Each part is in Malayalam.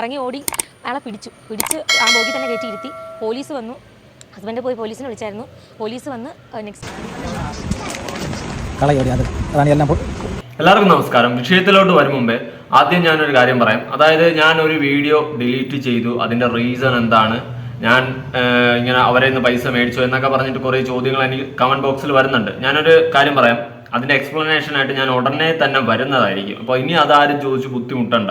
ഇറങ്ങി ഓടി അയാളെ പിടിച്ചു. പിടിച്ച് ആ ബോഗി തന്നെ കയറ്റി ഇരുത്തി. പോലീസ് വന്നു. ഹസ്ബൻഡ് പോയി പോലീസിനെ വിളിച്ചായിരുന്നു. പോലീസ് വന്ന് നെക്സ്റ്റ് എല്ലാവർക്കും നമസ്കാരം. വിഷയത്തിലോട്ട് വരും മുമ്പേ ആദ്യം ഞാനൊരു കാര്യം പറയാം. അതായത് ഞാൻ ഒരു വീഡിയോ ഡിലീറ്റ് ചെയ്തു. അതിന്റെ റീസൺ എന്താണ്? ഞാൻ ഇങ്ങനെ അവരെ നിന്ന് പൈസ മേടിച്ചു എന്നൊക്കെ പറഞ്ഞിട്ട് കുറേ ചോദ്യങ്ങൾ എനിക്ക് കമന്റ് ബോക്സിൽ വരുന്നുണ്ട്. ഞാനൊരു കാര്യം പറയാം. അതിന്റെ എക്സ്പ്ലനേഷൻ ആയിട്ട് ഞാൻ ഉടനെ തന്നെ വരുന്നതായിരിക്കും. അപ്പോൾ ഇനി അതാരും ചോദിച്ച് ബുദ്ധിമുട്ടണ്ട.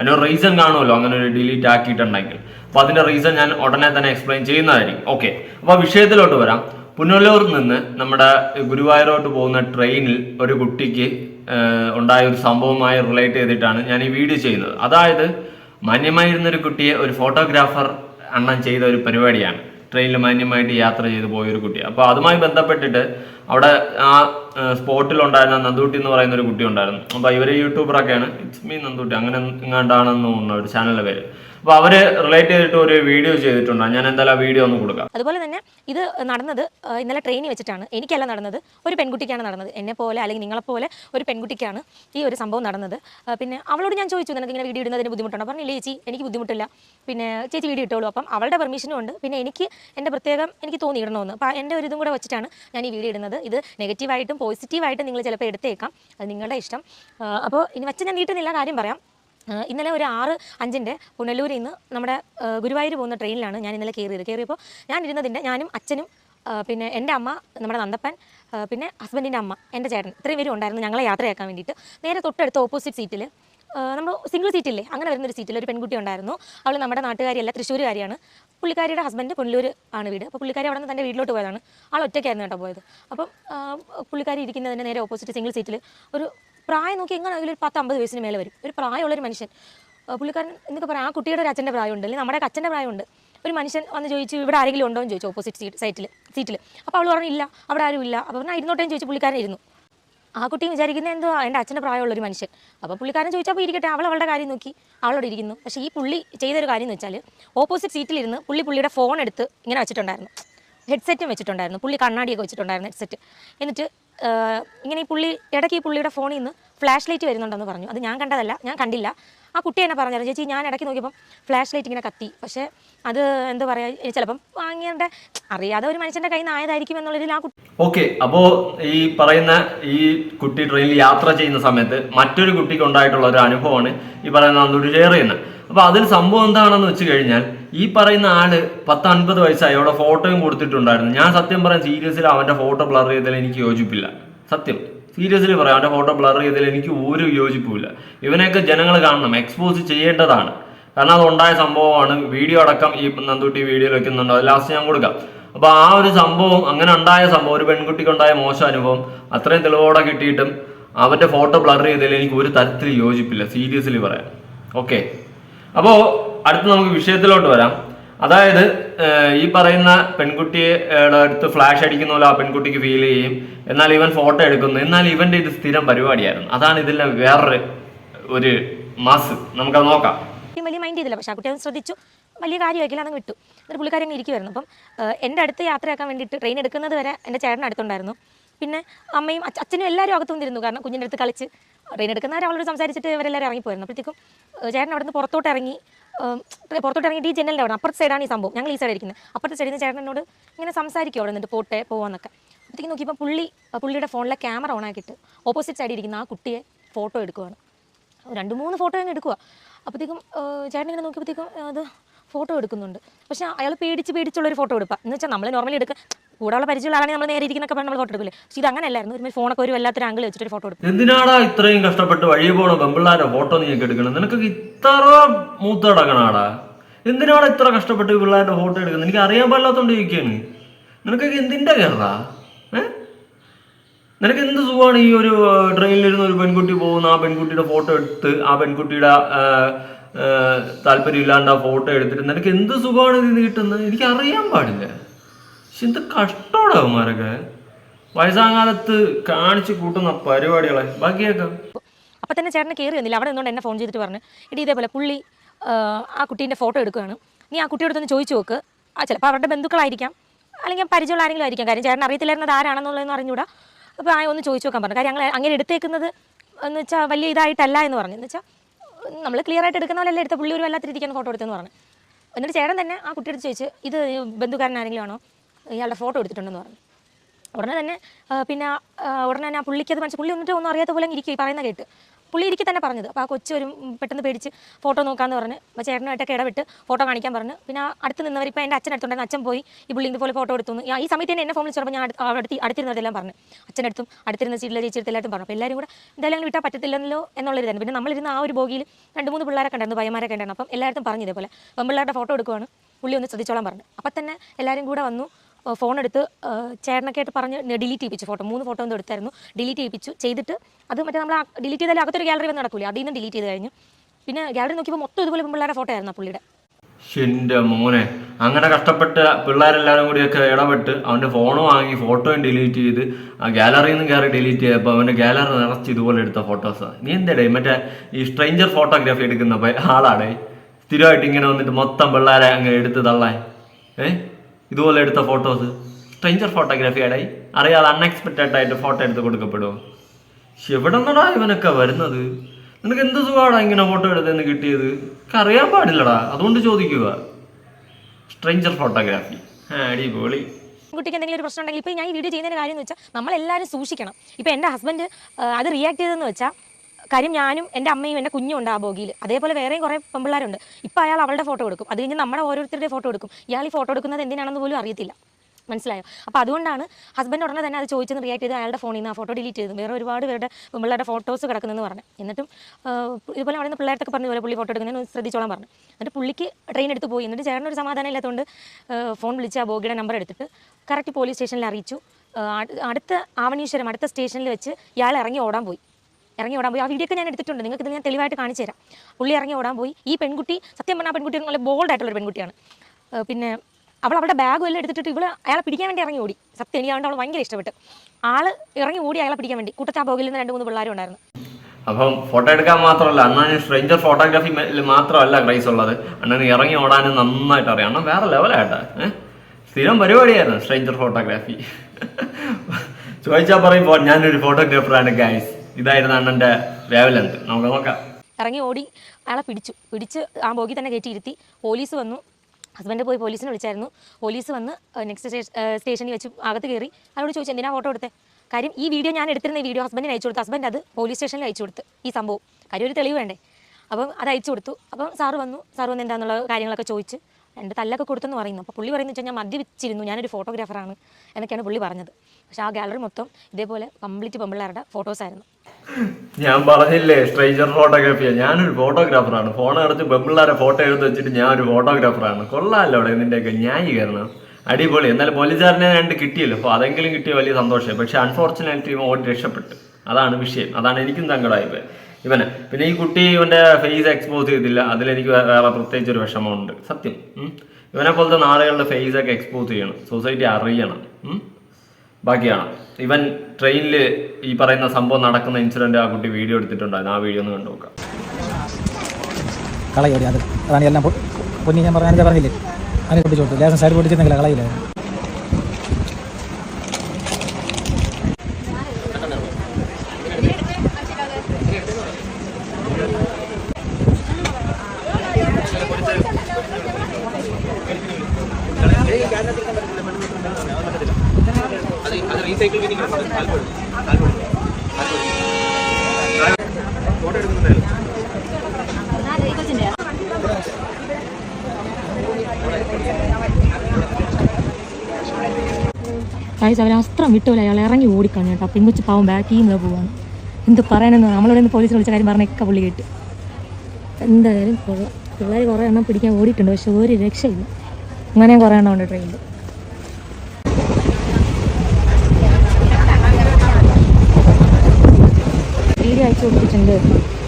അതിനൊരു റീസൺ കാണുമല്ലോ അങ്ങനെ ഒരു ഡിലീറ്റ് ആക്കിയിട്ടുണ്ടെങ്കിൽ. അപ്പോൾ അതിന്റെ റീസൺ ഞാൻ ഉടനെ തന്നെ എക്സ്പ്ലെയിൻ ചെയ്യുന്നതായിരിക്കും. ഓക്കെ അപ്പോൾ വിഷയത്തിലോട്ട് വരാം. പുനലൂരിൽ നിന്ന് നമ്മുടെ ഗുരുവായൂരോട്ട് പോകുന്ന ട്രെയിനിൽ ഒരു കുട്ടിക്ക് ഉണ്ടായ ഒരു സംഭവമായി റിലേറ്റ് ചെയ്തിട്ടാണ് ഞാൻ ഈ വീഡിയോ ചെയ്യുന്നത്. അതായത് മാന്യമായിരുന്ന ഒരു കുട്ടിയെ ഒരു ഫോട്ടോഗ്രാഫർ അണ്ണൻ ചെയ്ത ഒരു പരിപാടിയാണ്. ട്രെയിനിൽ മാന്യമായിട്ട് യാത്ര ചെയ്തു പോയ ഒരു കുട്ടി. അപ്പോൾ അതുമായി ബന്ധപ്പെട്ടിട്ട് അവിടെ ആ സ്പോട്ടിലുണ്ടായിരുന്ന നന്ദൂട്ടി എന്ന് പറയുന്ന ഒരു കുട്ടി ഉണ്ടായിരുന്നു. അപ്പോൾ ഇവർ യൂട്യൂബറൊക്കെയാണ് ഇറ്റ്സ് മീ നന്ദൂട്ടി. അങ്ങനെ എങ്ങാണ്ടാണെന്ന് തോന്നുന്നു ഒരു ചാനലിന്റെ പേര് അപ്പോൾ അവർ റിലേറ്റ് ചെയ്തിട്ട് ഒരു വീഡിയോ ചെയ്തിട്ടുണ്ട്. ഞാൻ എന്തായാലും ആ വീഡിയോ ഒന്ന് കൊടുക്കാം. അതുപോലെ തന്നെ ഇത് നടന്നത് ഇന്നലെ ട്രെയിനിൽ വെച്ചിട്ടാണ്. എനിക്കല്ല നടന്നത്. ഒരു പെൺകുട്ടിക്കാണ് നടന്നത്. എന്നെ പോലെ അല്ലെങ്കിൽ നിങ്ങളെ പോലെ ഒരു പെൺകുട്ടിക്കാണ് ഈ ഒരു സംഭവം നടന്നത്. പിന്നെ അവളോട് ഞാൻ ചോദിച്ചു നിനക്ക് ഇങ്ങനെ വീഡിയോ ഇടുന്നതിന് ബുദ്ധിമുട്ടുണ്ടോ? പറഞ്ഞില്ലേ ചേച്ചി എനിക്ക് ബുദ്ധിമുട്ടില്ല. പിന്നെ ചേച്ചി വീഡിയോ ഇട്ടോളൂ. അപ്പം അവളുടെ പെർമിഷനും ഉണ്ട്. പിന്നെ എനിക്ക് എന്റെ പ്രത്യേകം എനിക്ക് തോന്നി ഇടണമെന്ന് അപ്പോൾ എന്റെ ഒരു ഇതും കൂടെ വെച്ചിട്ടാണ് ഞാൻ ഈ വീഡിയോ ഇടുന്നത്. ഇത് നെഗറ്റീവായിട്ടും പോസിറ്റീവായിട്ടും നിങ്ങൾ ചിലപ്പോൾ എടുത്തേക്കാം. അത് നിങ്ങളുടെ ഇഷ്ടം. അപ്പോൾ ഇനി വച്ച് ഞാൻ നീട്ടുന്നില്ല. കാര്യം പറയാം. ഇന്നലെ ഒരു ആറ് അഞ്ചിന്റെ പുനലൂരിൽ നിന്ന് നമ്മുടെ ഗുരുവായൂർ പോകുന്ന ട്രെയിനിലാണ് ഞാൻ ഇന്നലെ കയറിയത്. കയറിയപ്പോൾ ഞാൻ ഇരുന്നതിന്റെ ഞാനും അച്ഛനും പിന്നെ എന്റെ അമ്മ നമ്മുടെ നന്ദപ്പൻ പിന്നെ ഹസ്ബൻഡിന്റെ അമ്മ എന്റെ ചേട്ടൻ ഇത്രയും പേരും ഉണ്ടായിരുന്നു ഞങ്ങളെ യാത്രയാക്കാൻ വേണ്ടിയിട്ട്. നേരെ തൊട്ടടുത്ത ഓപ്പോസിറ്റ് സീറ്റിൽ നമ്മൾ സിംഗിൾ സീറ്റില്ലേ അങ്ങനെ വരുന്നൊരു സീറ്റിൽ ഒരു പെൺകുട്ടി ഉണ്ടായിരുന്നു. അവൾ നമ്മുടെ നാട്ടുകാരിയല്ല തൃശ്ശൂരുകാരിയാണ്. പുള്ളിക്കാരിയുടെ ഹസ്ബൻഡ് പുനലൂർ ആണ് വീട്. അപ്പോൾ പുള്ളിക്കാരി അവിടെ നിന്ന് തന്റെ വീട്ടിലോട്ട് പോയതാണ്. ആൾ ഒറ്റയ്ക്കായിരുന്നു കേട്ടോ പോയത്. അപ്പം പുള്ളിക്കാരി ഇരിക്കുന്നതിന് നേരെ ഓപ്പോസിറ്റ് സിംഗിൾ സീറ്റിൽ ഒരു പ്രായം നോക്കി എങ്ങനെ ഒരു പത്ത് അമ്പത് വയസ്സിന് മേലെ വരും. ഒരു പ്രായമുള്ളൊരു മനുഷ്യൻ. പുള്ളിക്കാരൻ എന്നൊക്കെ പറയാം ആ കുട്ടിയുടെ ഒരു അച്ഛന്റെ പ്രായമുണ്ട് അല്ലെങ്കിൽ നമ്മുടെ അച്ഛന്റെ പ്രായമുണ്ട്. ഒരു മനുഷ്യൻ വന്ന് ചോദിച്ചു ഇവിടെ ആരെങ്കിലും ഉണ്ടോ? എന്ന് ചോദിച്ചു ഓപ്പോസിറ്റ് സീറ്റ് സൈറ്റിൽ സീറ്റിൽ അപ്പോൾ അവൾ പറഞ്ഞു ഇല്ല അവിടെ ആരും ഇല്ല. അപ്പോൾ പറഞ്ഞാൽ ഇരുന്നോട്ടേന്ന് ചോദിച്ചു പുള്ളിക്കാരൻ ഇരുന്നു. ആ കുട്ടിയും വിചാരിക്കുന്നത് എന്തോ എന്റെ അച്ഛന്റെ പ്രായമുള്ള ഒരു മനുഷ്യൻ. അപ്പോൾ പുള്ളിക്കാരൻ ചോദിച്ചപ്പോൾ ഇരിക്കട്ടെ അവൾ അവളുടെ കാര്യം നോക്കി അവളോട് ഇരിക്കുന്നു. പക്ഷേ ഈ പുള്ളി ചെയ്തൊരു കാര്യം എന്ന് വെച്ചാൽ ഓപ്പോസിറ്റ് സീറ്റിലിരുന്ന് പുള്ളി പുള്ളിയുടെ ഫോൺ എടുത്ത് ഇങ്ങനെ വെച്ചിട്ടുണ്ടായിരുന്നു. ഹെഡ്സെറ്റും വെച്ചിട്ടുണ്ടായിരുന്നു. പുള്ളി കണ്ണാടിയൊക്കെ വെച്ചിട്ടുണ്ടായിരുന്നു ഹെഡ്സെറ്റ് എന്നിട്ട് ഇങ്ങനെ ഈ പുള്ളി ഇടയ്ക്ക് ഈ പുള്ളിയുടെ ഫോണിൽ നിന്ന് ഫ്ലാഷ് ലൈറ്റ് വരുന്നുണ്ടെന്ന് പറഞ്ഞു. അത് ഞാൻ കണ്ടതല്ല ഞാൻ കണ്ടില്ല. ആ കുട്ടി എന്നെ പറഞ്ഞു ചേച്ചി ഞാൻ ഇടയ്ക്ക് നോക്കിയപ്പം ഫ്ലാഷ് ലൈറ്റ് ഇങ്ങനെ കത്തി. പക്ഷേ അത് എന്താ പറയുക ചിലപ്പം വാങ്ങിയതിന്റെ അറിയാതെ ഒരു മനുഷ്യന്റെ കയ്യിൽ നിന്ന് ആയതായിരിക്കും എന്നുള്ളതിൽ ആ കുട്ടി ഓക്കെ അപ്പോൾ ഈ പറയുന്ന ഈ കുട്ടി ട്രെയിനിൽ യാത്ര ചെയ്യുന്ന സമയത്ത് മറ്റൊരു കുട്ടിക്ക് ഉണ്ടായിട്ടുള്ള ഒരു അനുഭവമാണ് ഈ പറയുന്ന ഷെയർ ചെയ്യുന്നത് അപ്പൊ അതിൽ സംഭവം എന്താണെന്ന് വെച്ച് കഴിഞ്ഞാൽ ഈ പറയുന്ന ആൾ പത്ത് അൻപത് വയസ്സായി അവിടെ ഫോട്ടോയും കൊടുത്തിട്ടുണ്ടായിരുന്നു. ഞാൻ സത്യം പറയാൻ സീരിയസിൽ അവന്റെ ഫോട്ടോ ബ്ലർ ചെയ്തതിൽ എനിക്ക് യോജിപ്പില്ല. സത്യം. സീരിയസ്ലി പറയാം അവന്റെ ഫോട്ടോ ബ്ലർ ചെയ്തതിൽ എനിക്ക് ഒരു യോജിപ്പുമില്ല. ഇവനെയൊക്കെ ജനങ്ങൾ കാണണം എക്സ്പോസ് ചെയ്യേണ്ടതാണ്. കാരണം അത് ഉണ്ടായ സംഭവമാണ്. വീഡിയോ അടക്കം ഈ നന്ദുട്ടി വീഡിയോയിൽ വെക്കുന്നുണ്ട്. അത് ലാസ്റ്റ് ഞാൻ കൊടുക്കാം. അപ്പൊ ആ ഒരു സംഭവം അങ്ങനെ ഉണ്ടായ സംഭവം ഒരു പെൺകുട്ടിക്ക് ഉണ്ടായ മോശം അനുഭവം അത്രയും തെളിവോടെ കിട്ടിയിട്ടും അവന്റെ ഫോട്ടോ ബ്ലർ ചെയ്തതിൽ എനിക്ക് ഒരു തരത്തിൽ യോജിപ്പില്ല സീരിയസ്ലി പറയാം. ഓക്കെ അപ്പോ അടുത്ത് നമുക്ക് വിഷയത്തിലോട്ട് വരാം. അതായത് ഈ പറയുന്ന പെൺകുട്ടിയുടെ അടുത്ത് ഫ്ലാഷ് അടിക്കുന്ന പോലെ ആ പെൺകുട്ടിക്ക് ഫീൽ ചെയ്യും. എന്നാൽ ഇവൻ ഫോട്ടോ എടുക്കുന്നു. എന്നാൽ ഇവന്റെ ഇത് സ്ഥിരം പരിപാടിയായിരുന്നു. അതാണ് ഇതിലെ വേറൊരു ഒരു മാസ് നമുക്കത് നോക്കാം. വലിയ മൈൻഡ് ചെയ്തില്ല. പക്ഷേ ആ കുട്ടി ശ്രദ്ധിച്ചു. വലിയ കാര്യമാക്കില്ല അതങ്ങ് വിട്ടു. എന്നിട്ട് പുള്ളിക്കാരി അങ്ങ് ഇരിക്കുമായിരുന്നു അപ്പം എന്റെ അടുത്ത് യാത്രയാക്കാൻ വേണ്ടിയിട്ട് ട്രെയിൻ എടുക്കുന്നത് വരെ എന്റെ ചേട്ടൻ അടുത്തുണ്ടായിരുന്നു. പിന്നെ അമ്മയും അച്ഛനും എല്ലാവരും അകത്തു വന്നിരുന്നു. കാരണം കുഞ്ഞിന്റെ അടുത്ത് കളിച്ച് ട്രെയിൻ എടുക്കുന്നവരെ അവളോട് സംസാരിച്ചിട്ട് ഇവരെല്ലാവരും ഇറങ്ങിപ്പോയിരുന്നു. അപ്പോഴത്തേക്കും ചേട്ടൻ അവിടെ നിന്ന് പുറത്തോട്ട് ഇറങ്ങി. പുറത്തോട്ട് ഇറങ്ങി ഈ ജനലിന്റെ അവിടെ അപ്പുറത്തെ സൈഡാണ് ഈ സംഭവം. ഞങ്ങൾ ഈ സൈഡ് ഇരിക്കുന്നത് അപ്പുറത്തെ സൈഡിൽ നിന്ന് ചേട്ടനോട് ഇങ്ങനെ സംസാരിക്കും അവിടെ നിന്നിട്ട് പോട്ടെ പോവാന്നൊക്കെ. അപ്പോഴത്തേക്ക് നോക്കിയപ്പോൾ പുള്ളി പുള്ളിയുടെ ഫോണിലെ ക്യാമറ ഓണാക്കിയിട്ട് ഓപ്പോസിറ്റ് സൈഡിൽ ഇരിക്കുന്ന ആ കുട്ടിയെ ഫോട്ടോ എടുക്കുവാണ്. രണ്ട് മൂന്ന് ഫോട്ടോ അങ്ങ് എടുക്കുക അപ്പോഴത്തേക്കും ചേട്ടൻ ഇങ്ങനെ നോക്കിയപ്പോഴത്തേക്കും അത് ഫോട്ടോ എടുക്കുന്നുണ്ട്. പക്ഷേ അയാൾ പേടിച്ച് പേടിച്ചുള്ളൊരു ഫോട്ടോ എടുക്കുക എന്ന് വെച്ചാൽ നമ്മൾ നോർമലി എടുക്കുക കൂടെയുള്ള പരിചയമുള്ള ആളാണെങ്കിൽ നമ്മൾ നേരെ ഇരിക്കുന്നൊക്കെ പറഞ്ഞ് നമ്മൾ ഫോട്ടോ എടുക്കില്ലേ? പക്ഷേ ഇത് അങ്ങനെയല്ലായിരുന്നു. ഒരു ഫോണൊക്കെ ഒരു വല്ലാത്തൊരു ആംഗിൾ വെച്ചിട്ട് ഒരു ഫോട്ടോ എടുക്കും എന്തിനാടാ ഇത്രയും കഷ്ടപ്പെട്ട് വഴി പോണ പെമ്പിള്ളാരെ ഫോട്ടോ നീയൊക്കെ എടുക്കണം നിനക്ക് ഇത്ര മൂത്ത് കിടക്കണാടാ എന്തിനാടാ ഇത്ര കഷ്ടപ്പെട്ട് പിള്ളേരുടെ ഫോട്ടോ എടുക്കുന്നത്? എനിക്ക് അറിയാൻ പാടില്ലാത്തോണ്ട് ചോദിക്കാണ്. നിനക്കൊക്കെ എന്തിന്റെ കയറാ നിനക്ക് എന്ത് സുഖമാണ് ഈ ഒരു ട്രെയിനിലിരുന്ന് ഒരു പെൺകുട്ടി പോകുന്ന ആ പെൺകുട്ടിയുടെ ഫോട്ടോ എടുത്ത് ആ പെൺകുട്ടിയുടെ താല്പര്യം ഇല്ലാണ്ട് ആ ഫോട്ടോ എടുത്തിട്ട് നിനക്ക് എന്ത് സുഖമാണ് ഇത് കിട്ടുന്നത് എനിക്ക് അറിയാൻ പാടില്ല. പക്ഷെ എന്ത് കഷ്ടോടാ അവന്മാരൊക്കെ? വയസ്സാകാലത്ത് കാണിച്ചു കൂട്ടുന്ന പരിപാടികളെ. ബാക്കിയൊക്കെ? അപ്പൊ തന്നെ ചേട്ടന് കയറി വന്നില്ല. അവിടെ നിന്നുകൊണ്ട് എന്നെ ഫോൺ ചെയ്തിട്ട് പറഞ്ഞു. ഇടി ഇതേപോലെ പുള്ളി ആ, കുട്ടീന്റെ ഫോട്ടോ എടുക്കുകയാണ് നീ ആ കുട്ടിയോട് ഒന്ന് ചോദിച്ചു നോക്ക്. ആ ചിലപ്പോൾ അവരുടെ ബന്ധുക്കളായിരിക്കാം. അല്ലെങ്കിൽ പരിചയമുള്ള ആരെങ്കിലും ആയിരിക്കാം. കാര്യം ചേട്ടൻ അറിയത്തില്ലായിരുന്നത് ആരാണെന്നുള്ളതെന്ന് അറിഞ്ഞൂടാ അപ്പോൾ ആ ഒന്ന് ചോദിച്ചു നോക്കാൻ പറഞ്ഞു. കാര്യം അങ്ങനെ എടുത്തേക്കുന്നത് എന്ന് വെച്ചാൽ വലിയ ഇതായിട്ടല്ല എന്ന് പറഞ്ഞു. എന്ന് വെച്ചാൽ നമ്മൾ ക്ലിയർ ആയിട്ട് എടുക്കുന്ന പോലെ എടുത്ത പുള്ളി ഒരു വല്ലാത്ത രീതിക്കാണ് ഫോട്ടോ എടുത്തെന്ന് പറഞ്ഞു. എന്നിട്ട് ചേട്ടൻ തന്നെ ആ കുട്ടിയെടുത്ത് ചോദിച്ച് ഇത് ബന്ധുക്കാരൻ ആരെങ്കിലും ആണോ? ഇയാളുടെ ഫോട്ടോ എടുത്തിട്ടുണ്ടെന്ന് പറഞ്ഞു. ഉടനെ തന്നെ പിന്നെ ഉടനെ തന്നെ ആ പുള്ളിക്ക് അത് മനസ്സിൽ പുള്ളി എന്നിട്ട് ഒന്നും അറിയാത്ത പോലെ ഇരിക്കും പറയുന്ന കേട്ട്. പുള്ളി ഇരിക്കി തന്നെ പറഞ്ഞത്. അപ്പോൾ ആ കൊച്ചു ഒരു പെട്ടെന്ന് പേടിച്ച് ഫോട്ടോ നോക്കാമെന്ന് പറഞ്ഞ് അപ്പോൾ ചേട്ടനായിട്ടൊക്കെ ഇടപെട്ട് ഫോട്ടോ കാണിക്കാൻ പറഞ്ഞു. പിന്നെ അടുത്ത് നിന്നവർ ഇപ്പോൾ എന്റെ അച്ഛൻ അടുത്തുണ്ടായിരുന്നു. അച്ഛൻ പോയി ഈ പുള്ളി ഇതുപോലെ ഫോട്ടോ എടുത്തു ഈ സമയത്ത് തന്നെ എന്നെ ഫോണിൽ വിളിച്ചപ്പോൾ ഞാൻ അടുത്ത് അടുത്ത് അടുത്തിരുന്നതെല്ലാം പറഞ്ഞു. അച്ഛനടുത്തും അടുത്തിരുന്ന സീറ്റിലെ ചേച്ചിയെടുത്ത് എല്ലാവരും പറഞ്ഞു. അപ്പോൾ എല്ലാവരും കൂടെ എന്തായാലും അങ്ങനെ വിട്ടാൽ പറ്റത്തില്ലല്ലോ എന്നുള്ളൊരു തന്നെ പിന്നെ നമ്മളിരുന്ന ആ ഒരു ബോഗിയിൽ രണ്ട് മൂന്ന് പിള്ളേരൊക്കെ ഉണ്ടായിരുന്നു ഭയമാരെ ഉണ്ടായിരുന്നു. അപ്പം എല്ലായിടത്തും പറഞ്ഞു ഇതേപോലെ. പെൺപിള്ളേരുടെ ഫോട്ടോ എടുക്കുവാണ്. പുള്ളി ഒന്ന് ശ്രദ്ധിച്ചോളാൻ പറഞ്ഞു. അപ്പം തന്നെ എല്ലാവരും കൂടെ വന്നു. ഫോൺ എടുത്ത് ഏഹ് ചേട്ടനൊക്കെ പറഞ്ഞ് ഡിലീറ്റ് ചെയ്യിപ്പിച്ചു ഫോട്ടോ മൂന്ന് ഫോട്ടോ ഒന്നും എടുത്തായിരുന്നു. ഡിലീറ്റ് ചെയ്യിപ്പിച്ചു. ചെയ്തിട്ട് അത് മറ്റേ നമ്മൾ ഡിലീറ്റ് ചെയ്താലും അകത്തൊരു ഗാലറി വന്ന് നടക്കൂല? അതിൽ നിന്ന് ഡിലീറ്റ് ചെയ്ത് കഴിഞ്ഞു. പിന്നെ ഗാലറി നോക്കിയപ്പോൾ മൊത്തം ഇതുപോലെ പിള്ളേരുടെ ഫോട്ടോ ആയിരുന്നു പുള്ളിയുടെ. മോനെ അങ്ങനെ കഷ്ടപ്പെട്ട പിള്ളേരെല്ലാവരും ഒക്കെ ഇടപെട്ട് അവന്റെ ഫോണും വാങ്ങി ഫോട്ടോയും ഡിലീറ്റ് ചെയ്ത് ആ ഗാലറിയിൽ നിന്ന് കയറി ഡിലീറ്റ് ചെയ്തപ്പോൾ അവന്റെ ഗാലറി നിറച്ച് ഇതുപോലെ എടുത്ത ഫോട്ടോസ് നീ എന്തേടേ മറ്റേ ഈ സ്ട്രെയിഞ്ചർ ഫോട്ടോഗ്രാഫി എടുക്കുന്ന ആളാടേ? സ്ഥിരമായിട്ട് ഇങ്ങനെ വന്നിട്ട് മൊത്തം പിള്ളേരെ അങ്ങ് എടുത്ത് തള്ളാൻ. ഏ? ഇതുപോലെ എടുത്ത ഫോട്ടോസ് സ്ട്രേഞ്ചർ ഫോട്ടോഗ്രാഫി ആടായി അറിയാതെ അൺഎക്സ്പെക്റ്റഡ് ആയിട്ട് ഫോട്ടോ എടുത്ത് കൊടുക്കപ്പെടുമോ എവിടെ നിന്നടാ ഇവനൊക്കെ വരുന്നത്? നിനക്ക് എന്ത് സുഖമാടാ ഇങ്ങനെ ഫോട്ടോ എടുത്തെന്ന് കിട്ടിയത്? അറിയാൻ പാടില്ലടാ. അതുകൊണ്ട് ചോദിക്കുക. സ്ട്രേഞ്ചർ ഫോട്ടോഗ്രാഫി അടിപൊളി. കുട്ടിക്ക് എന്തെങ്കിലും ഒരു പ്രശ്നം ഉണ്ടെങ്കിൽ ഇപ്പോൾ ഞാൻ ഈ വീഡിയോ ചെയ്യുന്നതിന് കാര്യം എന്ന് വെച്ചാൽ നമ്മളെല്ലാവരും സൂക്ഷിക്കണം. ഇപ്പോൾ എന്റെ ഹസ്ബൻഡ് അത് റിയാക്ട് ചെയ്തതെന്ന് വെച്ചാൽ കാര്യം ഞാനും എന്റെ അമ്മയും എന്റെ കുഞ്ഞും ഉണ്ട് ആ ബോഗിയിൽ. അതേപോലെ വേറെയും കുറേ പെമ്പിള്ളേരുണ്ട്. ഇപ്പോൾ അയാൾ അവളുടെ ഫോട്ടോ എടുക്കും. അത് കഴിഞ്ഞ് നമ്മുടെ ഓരോരുത്തരുടെ ഫോട്ടോ എടുക്കും. ഇയാൾ ഈ ഫോട്ടോ എടുക്കുന്നത് എന്തിനാണെന്ന് പോലും അറിയത്തില്ല. മനസ്സിലായോ? അപ്പോൾ അതുകൊണ്ടാണ് ഹസ്ബൻഡ് ഉടനെ തന്നെ അത് ചോദിച്ചെന്ന് റിയാക്ട് ചെയ്ത് അയാളുടെ ഫോണിൽ നിന്ന് ആ ഫോട്ടോ ഡിലീറ്റ് ചെയ്തു. വേറെ ഒരുപാട് പേരുടെ പിള്ളേരുടെ ഫോട്ടോസ് കിടക്കുന്നതെന്ന് പറഞ്ഞു. എന്നിട്ടും ഇതുപോലെ അവിടെ നിന്ന് പറഞ്ഞു പോലെ പുള്ളി ഫോട്ടോ എടുക്കുന്നതിന് ശ്രദ്ധിച്ചോളാം പറഞ്ഞു. എന്നിട്ട് പുള്ളിക്ക് ട്രെയിൻ എടുത്ത് പോയി. എന്നിട്ട് ചേട്ടനൊരു സമാധാനം ഇല്ലാത്തതുകൊണ്ട് ഫോൺ വിളിച്ച് ആ ബോഗിയുടെ നമ്പർ എടുത്തിട്ട് കറക്റ്റ് പോലീസ് സ്റ്റേഷനിൽ അറിയിച്ചു. അടുത്ത ആവണീശ്വരം അടുത്ത സ്റ്റേഷനിൽ വെച്ച് ഇയാൾ ഇറങ്ങി ഓടാൻ പോയി. ഇറങ്ങി ഓടാൻ പോയി. ആ വീഡിയോ ഒക്കെ ഞാൻ എടുത്തിട്ടുണ്ട്. നിങ്ങൾക്ക് ഇത് ഞാൻ തെളിവായിട്ട് കാണിച്ചു തരാം. പുള്ളി ഇറങ്ങി ഓടാൻ പോയി. ഈ പെൺകുട്ടി സത്യം പറഞ്ഞാൽ പെൺകുട്ടി നല്ല ബോൾഡ് ആയിട്ടുള്ള പെൺകുട്ടിയാണ്. പിന്നെ അവൾ അവളുടെ ബാഗും എല്ലാം എടുത്തിട്ട് ഇവൾ അയാളെ പിടിക്കാൻ വേണ്ടി ഇറങ്ങി ഓടി. സത്യം എനിക്ക് അവൾ ഭയങ്കര ഇഷ്ടപ്പെട്ട്. ആൾ ഇറങ്ങി ഓടി അയാളെ പിടിക്കാൻ വേണ്ടി. കൂട്ടത്തെ ആ ബോഗിൽ നിന്ന് രണ്ട് മൂന്ന് പിള്ളേരും ഉണ്ടായിരുന്നു. അപ്പം ഫോട്ടോ എടുക്കാൻ മാത്രമല്ല അണ്ണന് സ്ട്രേഞ്ചർ ഫോട്ടോഗ്രാഫി മാത്രമല്ല ക്രൈസ് ഉള്ളത്. അണ്ണന് ഇറങ്ങി ഓടാനും നന്നായിട്ട് അറിയാം. അണ്ണൻ വേറെ ലെവലായിട്ടാ സ്ഥിരം പരിപാടിയായിരുന്നു സ്ട്രേഞ്ചർ ഫോട്ടോഗ്രാഫി ചോദിച്ചാൽ പറയും "പോ, ഞാനൊരു ഫോട്ടോഗ്രാഫറാണ് ഗൈസ് ഇതായിരുന്നു അണ്ണന്റെ വേവലെന്ത് നമുക്ക് നോക്കാം. ഇറങ്ങി ഓടി അയാളെ പിടിച്ചു. പിടിച്ച് ആ ബോഗി തന്നെ കയറ്റി ഇരുത്തി. പോലീസ് വന്നു. ഹസ്ബൻഡ് പോയി പോലീസിനെ വിളിച്ചായിരുന്നു. പോലീസ് വന്ന് നെക്സ്റ്റ് സ്റ്റേഷനിൽ വെച്ച് അകത്ത് കയറി അവരോട് ചോദിച്ചു എന്തിനാ ഫോട്ടോ എടുത്തേ? കാര്യം ഈ വീഡിയോ ഞാൻ എടുത്തിരുന്ന ഈ വീഡിയോ ഹസ്ബൻഡിന് അയച്ചു കൊടുത്തു. ഹസ്ബൻഡ് അത് പോലീസ് സ്റ്റേഷനിൽ അയച്ചു കൊടുത്ത് ഈ സംഭവം. കാര്യം ഒരു തെളിവ് വേണ്ടേ? അപ്പം അത് അയച്ചു കൊടുത്തു. അപ്പം സാറ് വന്നു. സാർ വന്ന് എന്താണെന്നുള്ള കാര്യങ്ങളൊക്കെ ചോദിച്ച് രണ്ട് തല്ലൊക്കെ കൊടുത്തെന്ന് പറയുന്നു. അപ്പോൾ പുള്ളി പറയുന്നത് വെച്ചാൽ ഞാൻ മദ്യപിച്ചിരുന്നു. ഞാനൊരു ഫോട്ടോഗ്രാഫറാണ് എന്നൊക്കെയാണ് പുള്ളി പറഞ്ഞത്. പക്ഷേ ആ ഗാലറി മൊത്തം ഇതേപോലെ കംപ്ലീറ്റ് പെമ്പിള്ളേരുടെ ഫോട്ടോസായിരുന്നു. ഞാൻ പറഞ്ഞില്ലേ സ്ട്രേഞ്ചർ ഫോട്ടോഗ്രാഫിയാണ് ഞാനൊരു ഫോട്ടോഗ്രാഫറാണ് ഫോൺ എടുത്ത് പെമ്പിള്ളാരെ ഫോട്ടോ എടുത്ത് വെച്ചിട്ട് ഞാൻ ഒരു ഫോട്ടോഗ്രാഫറാണ് കൊള്ളാമല്ലോ അവിടെ നിന്റെയൊക്കെ ന്യായീകരണം. അടിപൊളി. എന്നാലും പോലീസുകാരനെ രണ്ട് കിട്ടിയല്ലോ. അപ്പോൾ അതെങ്കിലും കിട്ടിയ വലിയ സന്തോഷം പക്ഷേ അൺഫോർച്ചുനേറ്റ്ലി ഓടി രക്ഷപ്പെട്ടു. അതാണ് വിഷയം. അതാണ് എനിക്കും സങ്കടമായത്. ഇവനെ. പിന്നെ ഈ കുട്ടി ഇവന്റെ ഫേസ് എക്സ്പോസ് ചെയ്തില്ല. അതിലെനിക്ക് വേറെ പ്രത്യേകിച്ച് ഒരു വിഷമമുണ്ട്. സത്യം. ഇവനെ പോലത്തെ നാളുകളുടെ ഫേസ് ഒക്കെ എക്സ്പോസ് ചെയ്യണം. സൊസൈറ്റി അറിയണം. ബാക്കിയാണ് ഇവൻ ട്രെയിനിൽ ഈ പറയുന്ന സംഭവം നടക്കുന്ന ഇൻസിഡന്റ് ആ കുട്ടി വീഡിയോ എടുത്തിട്ടുണ്ടായിരുന്നു. ആ വീഡിയോ ഒന്ന് കണ്ടു നോക്കാം. കളയോടി അത്. അതാണ് എല്ലാം പൊന്നി ഞാൻ പറഞ്ഞാൽ പറഞ്ഞില്ലേ? അതിനെ പൊട്ടിച്ചു കൊടുത്തു ലേശം സൈഡ് പൊട്ടിച്ചിരുന്നെങ്കിൽ കളയില്ല? ഗൈസ് അസ്ത്രം വിട്ടില്ല അയാൾ ഇറങ്ങി ഓടിക്കാണ് കേട്ടോ. പെങ്കുച്ച് പാവം ബാക്കിൽ നിന്ന് പോവാണ്. എന്ത് പറയാനെന്ന് നമ്മളിവിടെ നിന്ന് പോലീസിനെ വിളിച്ച കാര്യം പറഞ്ഞൊക്കെ പുള്ളി കേട്ട്. എന്തായാലും കൊള്ളാം പിള്ളേർ കുറേ എണ്ണം പിടിക്കാൻ ഓടിയിട്ടുണ്ട്. പക്ഷെ ഒരു രക്ഷയില്ല. അങ്ങനെ കുറേ എണ്ണം ഉണ്ട് ട്രെയിനിൽ വീഡിയോ അയച്ചു കൊടുത്തിട്ടുണ്ട്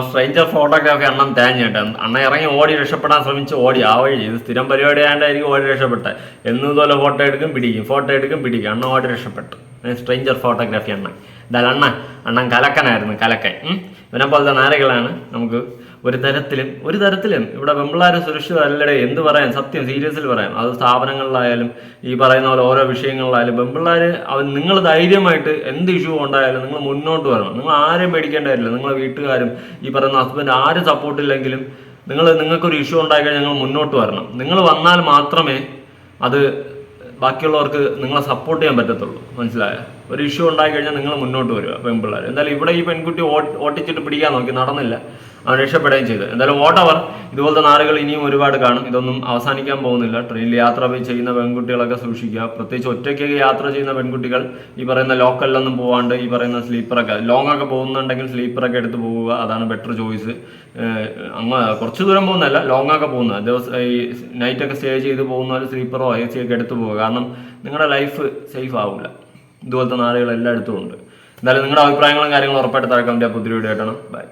സ്ട്രേഞ്ചർ ഫോട്ടോഗ്രാഫി അണ്ണൻ തേഞ്ഞിട്ട് അണ്ണൻ ഇറങ്ങി ഓടി രക്ഷപ്പെടാൻ ശ്രമിച്ച് ഓടി. ആ വഴി ഇത് സ്ഥിരം പരിപാടി ആയതായിരിക്കും ഓടി രക്ഷപ്പെട്ടെ. എന്നതുപോലെ ഫോട്ടോ എടുക്കും പിടിക്കും. ഫോട്ടോ എടുക്കും പിടിക്കും. അണ്ണൻ ഓടി രക്ഷപ്പെട്ടു. സ്ട്രേഞ്ചർ ഫോട്ടോഗ്രാഫി അണ്ണൻ. എന്തായാലും അണ്ണ അണ്ണൻ കലക്കനായിരുന്നു കലക്കൻ. ഇവനെ പോലത്തെ നാരകളാണ് നമുക്ക് ഒരു തരത്തിലും ഒരു തരത്തിലും ഇവിടെ വെമ്പിളാരെ സുരക്ഷിതല്ലടേ എന്ത് പറയാൻ? സത്യം സീരിയസിൽ പറയാം. അത് സ്ഥാപനങ്ങളിലായാലും ഈ പറയുന്ന പോലെ ഓരോ വിഷയങ്ങളിലായാലും വെമ്പിള്ളാര് അവൻ നിങ്ങൾ ധൈര്യമായിട്ട് എന്ത് ഇഷ്യൂ ഉണ്ടായാലും നിങ്ങൾ മുന്നോട്ട് വരണം. നിങ്ങൾ ആരെയും പേടിക്കേണ്ട കാര്യമില്ല. നിങ്ങളെ വീട്ടുകാരും ഈ പറയുന്ന ഹസ്ബൻഡ് ആരും സപ്പോർട്ടില്ലെങ്കിലും നിങ്ങൾ നിങ്ങൾക്കൊരു ഇഷ്യൂ ഉണ്ടായിക്കഴിഞ്ഞാൽ നിങ്ങൾ മുന്നോട്ട് വരണം. നിങ്ങൾ വന്നാൽ മാത്രമേ അത് ബാക്കിയുള്ളവർക്ക് നിങ്ങളെ സപ്പോർട്ട് ചെയ്യാൻ പറ്റത്തുള്ളൂ. മനസ്സിലായ? ഒരു ഇഷ്യൂ ഉണ്ടായി കഴിഞ്ഞാൽ നിങ്ങൾ മുന്നോട്ട് വരിക പെൺപിള്ളേർ എന്തായാലും ഇവിടെ ഈ പെൺകുട്ടി ഓട്ടിച്ചിട്ട് പിടിക്കാൻ നോക്കി നടന്നില്ല. രക്ഷപ്പെടുകയും ചെയ്തു. എന്തായാലും വാട്ടവർ ഇതുപോലത്തെ നാറുകൾ ഇനിയും ഒരുപാട് കാണും. ഇതൊന്നും അവസാനിക്കാൻ പോകുന്നില്ല. ട്രെയിനിൽ യാത്ര ചെയ്യുന്ന പെൺകുട്ടികളൊക്കെ സൂക്ഷിക്കുക. പ്രത്യേകിച്ച് ഒറ്റയ്ക്കൊക്കെ യാത്ര ചെയ്യുന്ന പെൺകുട്ടികൾ ഈ പറയുന്ന ലോക്കലിലൊന്നും പോവാണ്ട് ഈ പറയുന്ന സ്ലീപ്പറൊക്കെ ലോങ് ഒക്കെ പോകുന്നുണ്ടെങ്കിൽ സ്ലീപ്പറൊക്കെ എടുത്ത് പോവുക. അതാണ് ബെറ്റർ ചോയ്സ് അങ്ങ് കുറച്ച് ദൂരം പോകുന്നതല്ല ലോങ് ഒക്കെ പോകുന്ന ദിവസം ഈ നൈറ്റൊക്കെ സ്റ്റേ ചെയ്ത് പോകുന്നവർ സ്ലീപ്പറോ എ സി ഒക്കെ എടുത്ത് പോവുക. കാരണം നിങ്ങളുടെ ലൈഫ് സേഫ് ആവില്ല ഇതുപോലത്തെ നാടുകൾ എല്ലായിടത്തും ഉണ്ട്. എന്തായാലും നിങ്ങളുടെ അഭിപ്രായങ്ങളും കാര്യങ്ങളും ഉറപ്പായിട്ട് തറക്കാൻ പുതിയ വീഡിയോ ആയിട്ടാണ് ബൈ